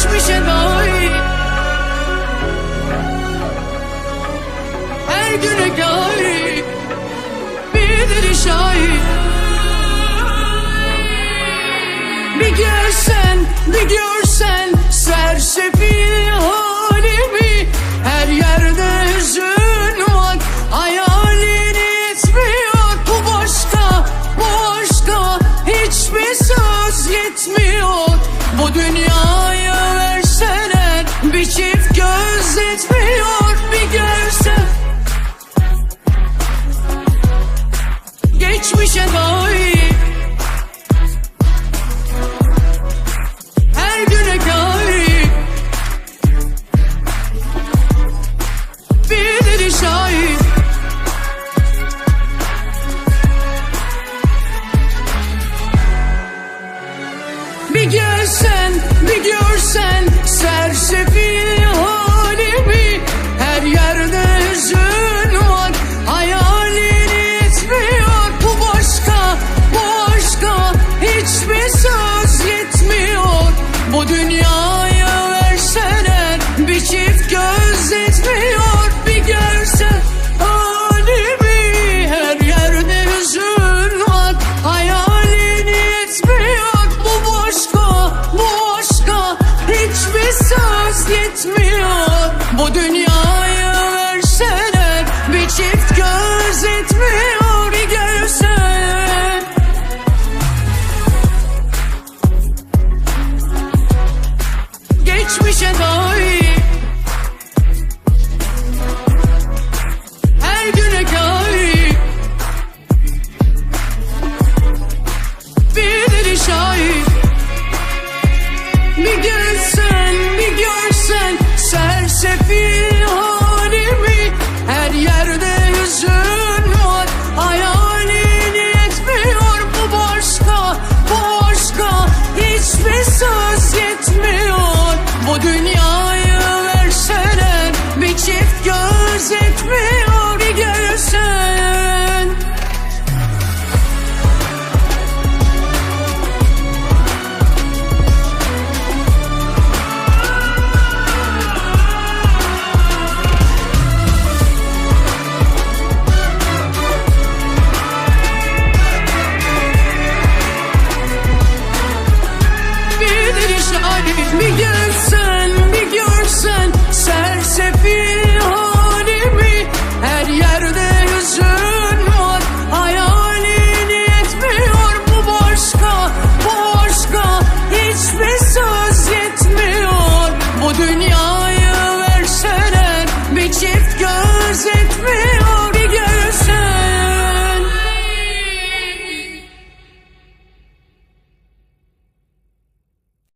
خوش میشه گاهی هر گونه گاهی بیدری شایی Bir görsen, bir görsen sersefil halimi Her yerde üzün var, hayalin etmiyor Bu başka, bu başka hiçbir söz yetmiyor. Bu dünya هیچ میشه دایی هر گونه کاری بیدیدی شایی Bir görsen, bir görsen sersefil yetmiyor Bu dünyayı verseler Bir çift göz etmiyor Bir görseler Geçmişe dair Her güne dair Birileri şahit. Bir naz etmiyor göğsün. Bir deliş alim mi göğsün